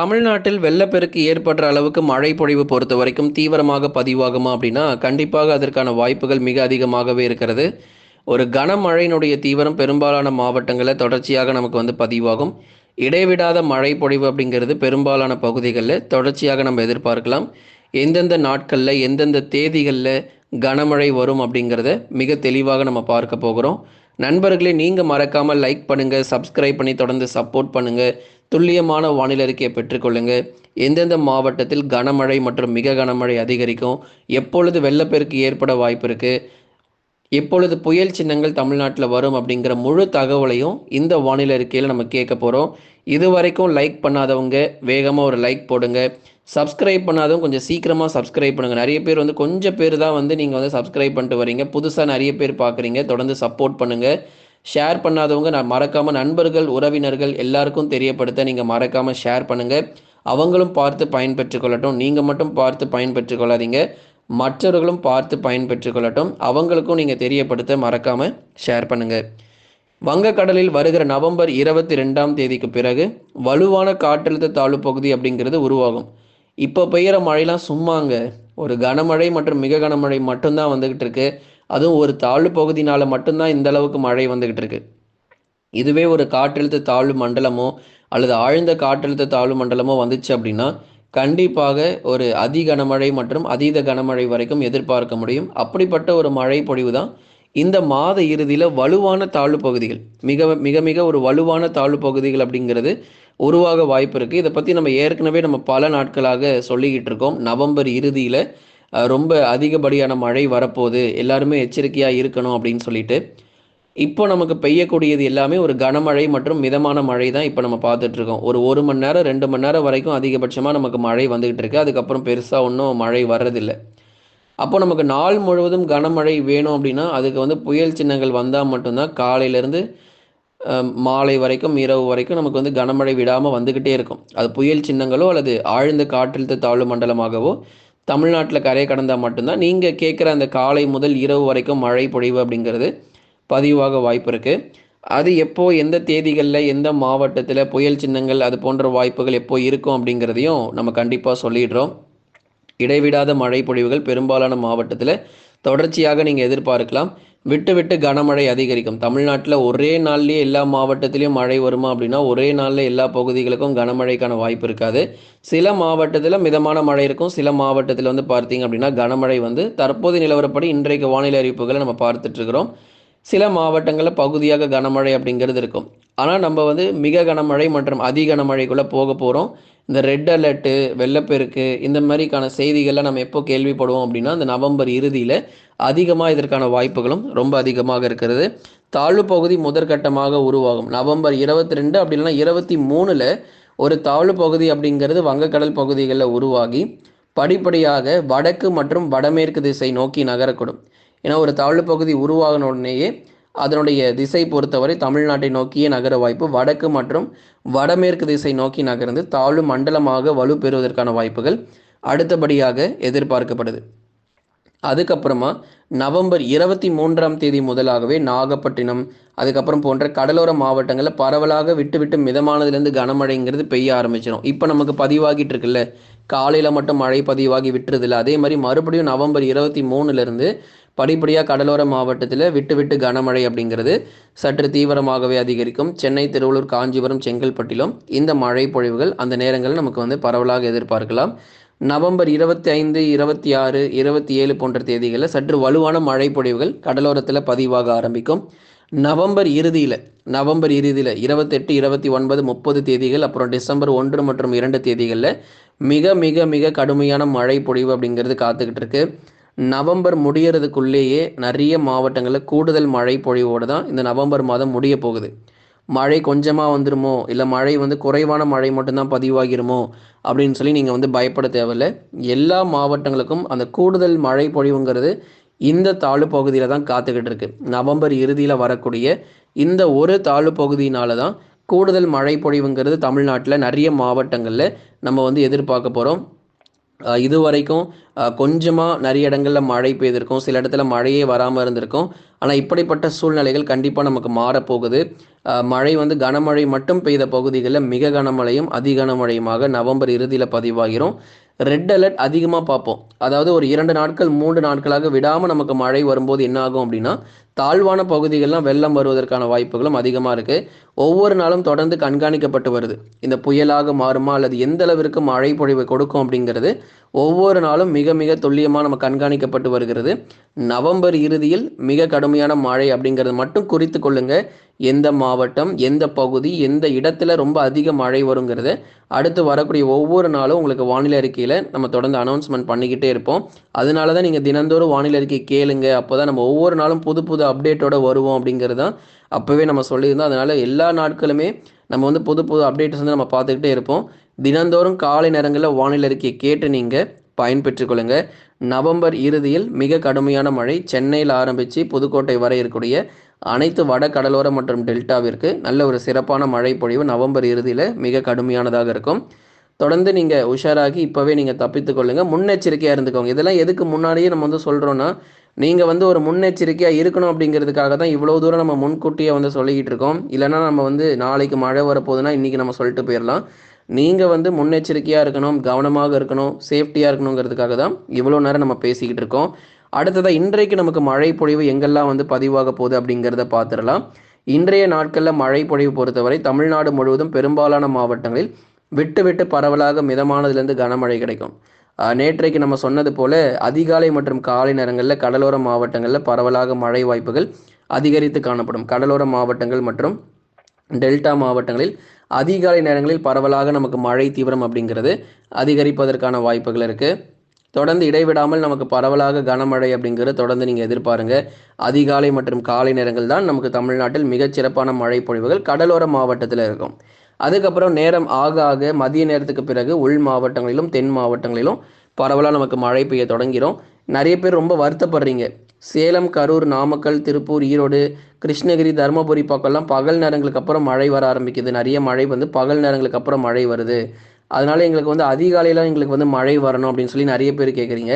தமிழ்நாட்டில் வெள்ளப்பெருக்கு ஏற்படுற அளவுக்கு மழை பொழிவு பொறுத்த வரைக்கும் தீவிரமாக பதிவாகுமா அப்படின்னா கண்டிப்பாக அதற்கான வாய்ப்புகள் மிக அதிகமாகவே இருக்கிறது. ஒரு கனமழையினுடைய தீவிரம் பெரும்பாலான மாவட்டங்களில் தொடர்ச்சியாக நமக்கு வந்து பதிவாகும். இடைவிடாத மழை பொழிவு அப்படிங்கிறது பெரும்பாலான பகுதிகளில் தொடர்ச்சியாக நம்ம எதிர்பார்க்கலாம். எந்தெந்த நாட்களில் எந்தெந்த தேதிகளில் கனமழை வரும் அப்படிங்கிறத மிக தெளிவாக நம்ம பார்க்க போகிறோம். நண்பர்களே நீங்கள் மறக்காமல் லைக் பண்ணுங்கள் சப்ஸ்கிரைப் பண்ணி தொடர்ந்து சப்போர்ட் பண்ணுங்கள் துல்லியமான வானிலை அறிக்கையை பெற்றுக்கொள்ளுங்க எந்தெந்த மாவட்டத்தில் கனமழை மற்றும் மிக கனமழை அதிகரிக்கும்? எப்பொழுது வெள்ளப்பெருக்கு ஏற்பட வாய்ப்பு இருக்குது எப்பொழுது புயல் சின்னங்கள் தமிழ்நாட்டில் வரும் அப்படிங்கிற முழு தகவலையும் இந்த வானிலை அறிக்கையில் நம்ம கேட்க போகிறோம் இது வரைக்கும் லைக் பண்ணாதவங்க வேகமாக ஒரு லைக் போடுங்க. சப்ஸ்கிரைப் பண்ணாதவங்க கொஞ்சம் சீக்கிரமாக சப்ஸ்கிரைப் பண்ணுங்கள் நிறைய பேர் வந்து கொஞ்சம் பேர் தான் வந்து நீங்கள் வந்து சப்ஸ்கிரைப் பண்ணிட்டு வரீங்க. புதுசாக நிறைய பேர் பார்க்குறீங்க தொடர்ந்து சப்போர்ட் பண்ணுங்கள் ஷேர் பண்ணாதவங்க நான் மறக்காமல் நண்பர்கள் உறவினர்கள் எல்லாருக்கும் தெரியப்படுத்த நீங்கள் மறக்காமல் ஷேர் பண்ணுங்கள் அவங்களும் பார்த்து பயன்பெற்று கொள்ளட்டும். நீங்கள் மட்டும் பார்த்து பயன்பெற்று கொள்ளாதீங்க. மற்றவர்களும் பார்த்து பயன்பெற்று கொள்ளட்டும். அவங்களுக்கும் நீங்கள் தெரியப்படுத்த மறக்காமல் ஷேர் பண்ணுங்கள் வங்கக்கடலில் வருகிற நவம்பர் இருபத்தி ரெண்டாம் தேதிக்கு பிறகு வலுவான காற்றழுத்த தாழ்வு பகுதி அப்படிங்கிறது உருவாகும். இப்போ பெய்கிற மழைலாம் சும்மாங்க. ஒரு கனமழை மற்றும் மிக கனமழை மட்டும்தான் வந்துக்கிட்டு இருக்குது அதுவும் ஒரு தாழ்வு பகுதினால் மட்டும்தான் இந்த அளவுக்கு மழை வந்துக்கிட்டு இருக்கு. இதுவே ஒரு காற்றழுத்த தாழ்வு மண்டலமோ அல்லது ஆழ்ந்த காற்றழுத்த தாழ்வு மண்டலமோ வந்துச்சு அப்படின்னா கண்டிப்பாக ஒரு அதி கனமழை மற்றும் அதீத கனமழை வரைக்கும் எதிர்பார்க்க முடியும். அப்படிப்பட்ட ஒரு மழை பொழிவு தான் இந்த மாத இறுதியில் வலுவான தாழ்வு பகுதிகள். மிக மிக மிக ஒரு வலுவான தாழ்வு பகுதிகள் அப்படிங்கிறது உருவாக வாய்ப்பு இருக்குது இதை பற்றி நம்ம ஏற்கனவே நம்ம பல நாட்களாக சொல்லிக்கிட்டு இருக்கோம். நவம்பர் இறுதியில் ரொம்ப அதிகப்படியான மழை வரப்போகுது. எல்லாருமே எச்சரிக்கையாக இருக்கணும் அப்படின்னு சொல்லிட்டு இப்போ நமக்கு பெய்யக்கூடியது எல்லாமே ஒரு கனமழை மற்றும் மிதமான மழை தான் இப்போ நம்ம பார்த்துட்ருக்கோம். ஒரு ஒரு மணி நேரம் ரெண்டு மணி நேரம் வரைக்கும் அதிகபட்சமாக நமக்கு மழை வந்துக்கிட்டு இருக்கு அதுக்கப்புறம் பெருசாக ஒன்றும் மழை வர்றதில்லை. அப்போ நமக்கு நாள் முழுவதும் கனமழை வேணும் அப்படின்னா அதுக்கு வந்து புயல் சின்னங்கள் வந்தால் மட்டும்தான் காலையிலேருந்து மாலை வரைக்கும் இரவு வரைக்கும் நமக்கு வந்து கனமழை விடாமல் வந்துக்கிட்டே இருக்கும். அது புயல் சின்னங்களோ அல்லது ஆழ்ந்த காற்றழுத்த தாழ்வு மண்டலமாகவோ தமிழ்நாட்டில் கரையை கடந்தால் மட்டும்தான் நீங்கள் கேட்குற அந்த காலை முதல் இரவு வரைக்கும் மழை பொழிவு அப்படிங்கிறது பதிவாக வாய்ப்பு இருக்குது அது எப்போ எந்த தேதிகளில் எந்த மாவட்டத்தில் புயல் சின்னங்கள் அது போன்ற வாய்ப்புகள் எப்போ இருக்கும் அப்படிங்கிறதையும் நம்ம கண்டிப்பாக சொல்லிடுறோம். இடைவிடாத மழை பொழிவுகள் பெரும்பாலான மாவட்டத்தில் தொடர்ச்சியாக நீங்கள் எதிர்பார்க்கலாம். விட்டு விட்டு கனமழை அதிகரிக்கும். தமிழ்நாட்டில் ஒரே நாள்லேயே எல்லா மாவட்டத்திலையும் மழை வருமா அப்படின்னா ஒரே நாளில் எல்லா பகுதிகளுக்கும் கனமழைக்கான வாய்ப்பு இருக்காது. சில மாவட்டத்தில் மிதமான மழை இருக்கும். சில மாவட்டத்தில் வந்து பார்த்தீங்க அப்படின்னா கனமழை வந்து தற்போது நிலவரப்படி இன்றைக்கு வானிலை அறிவிப்புகளை நம்ம பார்த்துட்ருக்குறோம் சில மாவட்டங்களில் பகுதியாக கனமழை அப்படிங்கிறது இருக்கும். ஆனால் நம்ம வந்து மிக கனமழை மற்றும் அதி கனமழைக்குள்ளே போக போகிறோம் இந்த ரெட் அலர்ட்டு வெள்ளப்பெருக்கு இந்த மாதிரிக்கான செய்திகள்லாம் நம்ம எப்போ கேள்விப்படுவோம் அப்படின்னா இந்த நவம்பர் இறுதியில் அதிகமாக இதற்கான வாய்ப்புகளும் ரொம்ப அதிகமாக இருக்கிறது. தாழ்வு பகுதி முதற்கட்டமாக உருவாகும். நவம்பர் இருபத்தி ரெண்டு அப்படி இல்லைன்னா இருபத்தி மூணில் ஒரு தாழ்வு பகுதி அப்படிங்கிறது வங்கக்கடல் பகுதிகளில் உருவாகி படிப்படியாக வடக்கு மற்றும் வடமேற்கு திசை நோக்கி நகரக்கூடும். ஏன்னா ஒரு தாழ்வு பகுதி உருவாகின உடனேயே அதனுடைய திசை பொறுத்தவரை தமிழ்நாட்டை நோக்கிய நகர வாய்ப்பு வடக்கு மற்றும் வடமேற்கு திசை நோக்கி நகர்ந்து தாழ்வு மண்டலமாக வலுப்பெறுவதற்கான வாய்ப்புகள் அடுத்தபடியாக எதிர்பார்க்கப்படுது. அதுக்கப்புறமா நவம்பர் இருபத்தி மூன்றாம் தேதி முதலாகவே நாகப்பட்டினம் அதுக்கப்புறம் போன்ற கடலோர மாவட்டங்களில் பரவலாக விட்டு விட்டு மிதமானதுலேருந்து கனமழைங்கிறது பெய்ய ஆரம்பிச்சிடும் இப்போ நமக்கு பதிவாகிட்டு இருக்குல்ல? காலையில் மட்டும் மழை பதிவாகி விட்டுறதில்ல. அதே மாதிரி மறுபடியும் நவம்பர் இருபத்தி மூணுலேருந்து படிப்படியாக கடலோர மாவட்டத்தில் விட்டு விட்டு கனமழை அப்படிங்கிறது சற்று தீவிரமாகவே அதிகரிக்கும். சென்னை திருவள்ளூர் காஞ்சிபுரம் செங்கல்பட்டிலும் இந்த மழை பொழிவுகள் அந்த நேரங்களில் நமக்கு வந்து பரவலாக எதிர்பார்க்கலாம். நவம்பர் இருபத்தி ஐந்து இருபத்தி ஆறு இருபத்தி ஏழு போன்ற தேதிகளில் சற்று வலுவான மழை பொழிவுகள் கடலோரத்தில் பதிவாக ஆரம்பிக்கும். நவம்பர் இறுதியில் நவம்பர் இறுதியில் இருபத்தெட்டு இருபத்தி ஒன்பது முப்பது தேதிகள் அப்புறம் டிசம்பர் ஒன்று மற்றும் இரண்டு தேதிகளில் மிக மிக மிக கடுமையான மழை பொழிவு அப்படிங்கிறது காத்துக்கிட்டு இருக்கு நவம்பர் முடியறதுக்குள்ளேயே நிறைய மாவட்டங்களில் கூடுதல் மழை பொழிவோடு தான் இந்த நவம்பர் மாதம் முடிய போகுது. மழை கொஞ்சமாக வந்துருமோ? இல்லை மழை வந்து குறைவான மழை மட்டும்தான் பதிவாகிருமோ? அப்படின்னு சொல்லி நீங்கள் வந்து பயப்பட தேவையில்லை. எல்லா மாவட்டங்களுக்கும் அந்த கூடுதல் மழை பொழிவுங்கிறது இந்த தாழ்வு பகுதியில் தான் காத்துக்கிட்டு இருக்கு நவம்பர் இறுதியில் வரக்கூடிய இந்த ஒரு தாழ்வு பகுதியினால தான் கூடுதல் மழை பொழிவுங்கிறது தமிழ்நாட்டில் நிறைய மாவட்டங்களில் நம்ம வந்து எதிர்பார்க்க போகிறோம் இது வரைக்கும் கொஞ்சமாக நிறைய இடங்களில் மழை பெய்திருக்கும். சில இடத்துல மழையே வராமல் இருந்திருக்கும். ஆனால் இப்படிப்பட்ட சூழ்நிலைகள் கண்டிப்பாக நமக்கு மாறப்போகுது. மழை வந்து கனமழை மட்டும் பெய்த பகுதிகளில் மிக கனமழையும் அதிகனமழையுமாக நவம்பர் இறுதியில் பதிவாகிரும். ரெட் அலர்ட் அதிகமாக பார்ப்போம். அதாவது ஒரு இரண்டு நாட்கள் மூன்று நாட்களாக விடாமல் நமக்கு மழை வரும்போது என்ன ஆகும் அப்படின்னா தாழ்வான பகுதிகள்லாம் வெள்ளம் வருவதற்கான வாய்ப்புகளும் அதிகமாக இருக்குது ஒவ்வொரு நாளும் தொடர்ந்து கண்காணிக்கப்பட்டு வருது. இந்த புயலாக மாறுமா அல்லது எந்த அளவிற்கு மழை பொழிவை கொடுக்கும் அப்படிங்கிறது ஒவ்வொரு நாளும் மிக மிக துல்லியமாக நம்ம கண்காணிக்கப்பட்டு வருகிறது. நவம்பர் இறுதியில் மிக கடுமையான மழை அப்படிங்கிறது மட்டும் குறித்து கொள்ளுங்க. எந்த மாவட்டம் எந்த பகுதி எந்த இடத்துல ரொம்ப அதிக மழை வருங்கிறது அடுத்து வரக்கூடிய ஒவ்வொரு நாளும் உங்களுக்கு வானிலை அறிக்கையில் நம்ம தொடர்ந்து அனௌன்ஸ்மெண்ட் பண்ணிக்கிட்டே இருப்போம். அதனால தான் நீங்கள் தினந்தோறும் வானிலை அறிக்கை கேளுங்க. அப்போ தான் நம்ம ஒவ்வொரு நாளும் புது புது அப்டேட்டோட வருவோம் அப்படிங்கிறது தான் அப்போவே நம்ம சொல்லியிருந்தோம். அதனால் எல்லா நாட்களுமே நம்ம வந்து புது புது அப்டேட்ஸ் வந்து நம்ம பார்த்துக்கிட்டே இருப்போம். தினந்தோறும் காலை நேரங்களில் வானிலை அறிக்கையை கேட்டு நீங்கள் பயன்பெற்றுக்கொள்ளுங்க நவம்பர் இறுதியில் மிக கடுமையான மழை சென்னையில் ஆரம்பித்து புதுக்கோட்டை வரை இருக்கக்கூடிய அனைத்து வட கடலோர மற்றும் டெல்டாவிற்கு நல்ல ஒரு சிறப்பான மழை பொழிவு நவம்பர் இறுதியில் மிக கடுமையானதாக இருக்கும். தொடர்ந்து நீங்கள் உஷாராகி இப்போவே நீங்கள் தப்பித்துக் கொள்ளுங்கள் முன்னெச்சரிக்கையாக இருந்துக்கோங்க. இதெல்லாம் எதுக்கு முன்னாடியே நம்ம வந்து சொல்கிறோன்னா நீங்கள் வந்து ஒரு முன்னெச்சரிக்கையாக இருக்கணும் அப்படிங்கிறதுக்காக தான் இவ்வளோ தூரம் நம்ம முன்கூட்டியே வந்து சொல்லிக்கிட்டு இருக்கோம். இல்லைன்னா நம்ம வந்து நாளைக்கு மழை வரப்போகுதுன்னா இன்றைக்கி நம்ம சொல்லிட்டு போயிடலாம். நீங்கள் வந்து முன்னெச்சரிக்கையாக இருக்கணும் கவனமாக இருக்கணும் சேஃப்டியாக இருக்கணுங்கிறதுக்காக தான் இவ்வளோ நேரம் நம்ம பேசிக்கிட்டு இருக்கோம். அடுத்ததாக இன்றைக்கு நமக்கு மழை பொழிவு எங்கெல்லாம் வந்து பதிவாக போகுது அப்படிங்கிறத பார்த்துடலாம். இன்றைய நாட்களில் மழை பொழிவு பொறுத்தவரை தமிழ்நாடு முழுவதும் பெரும்பாலான மாவட்டங்களில் விட்டு விட்டு பரவலாக மிதமானதுலேருந்து கனமழை கிடைக்கும். நேற்றைக்கு நம்ம சொன்னது போல அதிகாலை மற்றும் காலை நேரங்களில் கடலோர மாவட்டங்களில் பரவலாக மழை வாய்ப்புகள் அதிகரித்து காணப்படும். கடலோர மாவட்டங்கள் மற்றும் டெல்டா மாவட்டங்களில் அதிகாலை நேரங்களில் பரவலாக நமக்கு மழை தீவிரம் அப்படிங்கிறது அதிகரிப்பதற்கான வாய்ப்புகள் இருக்குது தொடர்ந்து இடைவிடாமல் நமக்கு பரவலாக கனமழை அப்படிங்கிறது தொடர்ந்து நீங்கள் எதிர்பாருங்க. அதிகாலை மற்றும் காலை நேரங்கள் தான் நமக்கு தமிழ்நாட்டில் மிகச்சிறப்பான மழை பொழிவுகள் கடலோர மாவட்டத்தில் இருக்கும். அதுக்கப்புறம் நேரம் ஆக ஆக மதிய நேரத்துக்கு பிறகு உள் மாவட்டங்களிலும் தென் மாவட்டங்களிலும் பரவலாக நமக்கு மழை பெய்ய தொடங்கிறோம். நிறைய பேர் ரொம்ப வருத்தப்படுறீங்க. சேலம் கரூர் நாமக்கல் திருப்பூர் ஈரோடு கிருஷ்ணகிரி தருமபுரி பக்கம்லாம் பகல் நேரங்களுக்கு அப்புறம் மழை வர ஆரம்பிக்குது. நிறைய மழை வந்து பகல் நேரங்களுக்கு அப்புறம் மழை வருது. அதனால எங்களுக்கு வந்து அதிகாலையில் எங்களுக்கு வந்து மழை வரணும் அப்படின்னு சொல்லி நிறைய பேர் கேட்குறீங்க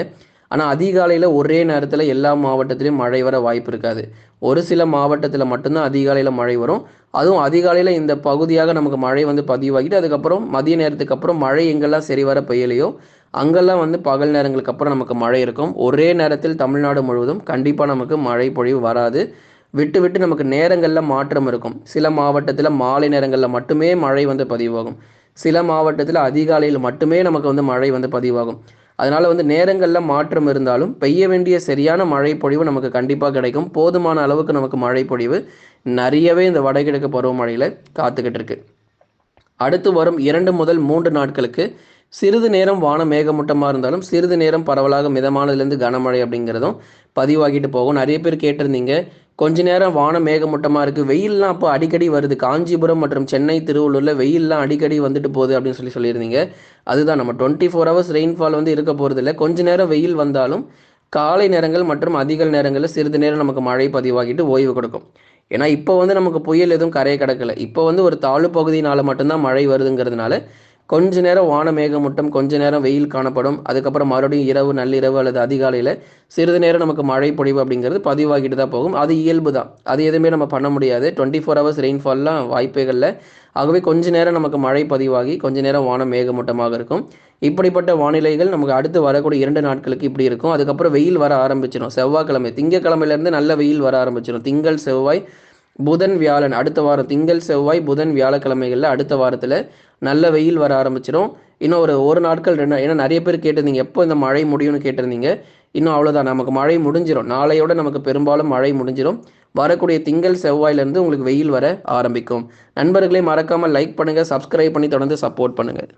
ஆனால் அதிகாலையில் ஒரே நேரத்தில் எல்லா மாவட்டத்திலையும் மழை வர வாய்ப்பு இருக்காது. ஒரு சில மாவட்டத்தில் மட்டும்தான் அதிகாலையில் மழை வரும். அதுவும் அதிகாலையில் இந்த பகுதியாக நமக்கு மழை வந்து பதிவாகிட்டு அதுக்கப்புறம் மதிய நேரத்துக்கு அப்புறம் மழை எங்கெல்லாம் சரி வர பெய்யலையோ அங்கெல்லாம் வந்து பகல் நேரங்களுக்கு அப்புறம் நமக்கு மழை இருக்கும். ஒரே நேரத்தில் தமிழ்நாடு முழுவதும் கண்டிப்பாக நமக்கு மழை பொழிவு வராது. விட்டு விட்டு நமக்கு நேரங்களில் மாற்றம் இருக்கும். சில மாவட்டத்தில் மாலை நேரங்களில் மட்டுமே மழை வந்து பதிவாகும். சில மாவட்டத்தில் அதிகாலையில் மட்டுமே நமக்கு வந்து மழை வந்து பதிவாகும். அதனால வந்து நேரங்களில் மாற்றம் இருந்தாலும் பெய்ய வேண்டிய சரியான மழை பொழிவு நமக்கு கண்டிப்பாக கிடைக்கும். போதுமான அளவுக்கு நமக்கு மழை பொழிவு நிறையவே இந்த வடகிழக்கு பருவமழையில் காத்துக்கிட்டு இருக்கு அடுத்து வரும் இரண்டு முதல் மூன்று நாட்களுக்கு சிறிது நேரம் வானம் மேகமூட்டமாக இருந்தாலும் சிறிது நேரம் பரவலாக மிதமானதுலேருந்து கனமழை அப்படிங்கிறதும் பதிவாகிட்டு போகும். நிறைய பேர் கேட்டிருந்தீங்க கொஞ்ச நேரம் வானம் மேகமூட்டமாக இருக்குது வெயில்லாம் அப்போ அடிக்கடி வருது. காஞ்சிபுரம் மற்றும் சென்னை திருவள்ளூரில் வெயில்லாம் அடிக்கடி வந்துட்டு போகுது அப்படின்னு சொல்லி சொல்லியிருந்தீங்க. அதுதான் நம்ம டுவெண்ட்டி ஃபோர் ஹவர்ஸ் ரெயின்ஃபால் வந்து இருக்க போகிறது இல்லை கொஞ்ச நேரம் வெயில் வந்தாலும் காலை நேரங்கள் மற்றும் அதிக நேரங்களில் சிறிது நேரம் நமக்கு மழை பதிவாகிட்டு ஓய்வு கொடுக்கும். ஏன்னா இப்போ வந்து நமக்கு புயல் எதுவும் கரையை கிடக்கல. இப்போ வந்து ஒரு தாழ்வு பகுதியினால் மட்டும்தான் மழை வருதுங்கிறதுனால கொஞ்ச நேரம் வான மேகமூட்டம் கொஞ்ச நேரம் வெயில் காணப்படும். அதுக்கப்புறம் மறுபடியும் இரவு நள்ளிரவு அல்லது அதிகாலையில் சிறிது நேரம் நமக்கு மழை பொழிவு அப்படிங்கிறது பதிவாகிட்டு தான் போகும். அது இயல்பு தான். அது எதுவுமே நம்ம பண்ண முடியாது. டுவெண்ட்டி ஃபோர் ஹவர்ஸ் ரெயின்ஃபால்லாம் வாய்ப்புகளில். ஆகவே கொஞ்ச நேரம் நமக்கு மழை பதிவாகி கொஞ்ச நேரம் வானம் மேகமூட்டமாக இருக்கும். இப்படிப்பட்ட வானிலைகள் நமக்கு அடுத்து வரக்கூடிய இரண்டு நாட்களுக்கு இப்படி இருக்கும். அதுக்கப்புறம் வெயில் வர ஆரம்பிச்சிடும் செவ்வாய்க்கிழமை திங்கக்கிழமையிலேருந்து நல்ல வெயில் வர ஆரம்பிச்சிடும் திங்கள் செவ்வாய் புதன் வியாழன். அடுத்த வாரம் திங்கள் செவ்வாய் புதன் வியாழக்கிழமைகளில் அடுத்த வாரத்தில் நல்ல வெயில் வர ஆரம்பிச்சிடும் இன்னும் ஒரு ஒரு நாட்கள் ரெண்டு ஏன்னா நிறைய பேர் கேட்டிருந்தீங்க எப்போ இந்த மழை முடியும்னு கேட்டிருந்தீங்க. இன்னும் அவ்வளோதான் நமக்கு மழை முடிஞ்சிடும் நாளையோட நமக்கு பெரும்பாலும் மழை முடிஞ்சிடும் வரக்கூடிய திங்கள் செவ்வாயிலேருந்து உங்களுக்கு வெயில் வர ஆரம்பிக்கும். நண்பர்களே மறக்காமல் லைக் பண்ணுங்கள் சப்ஸ்கிரைப் பண்ணி தொடர்ந்து சப்போர்ட் பண்ணுங்கள்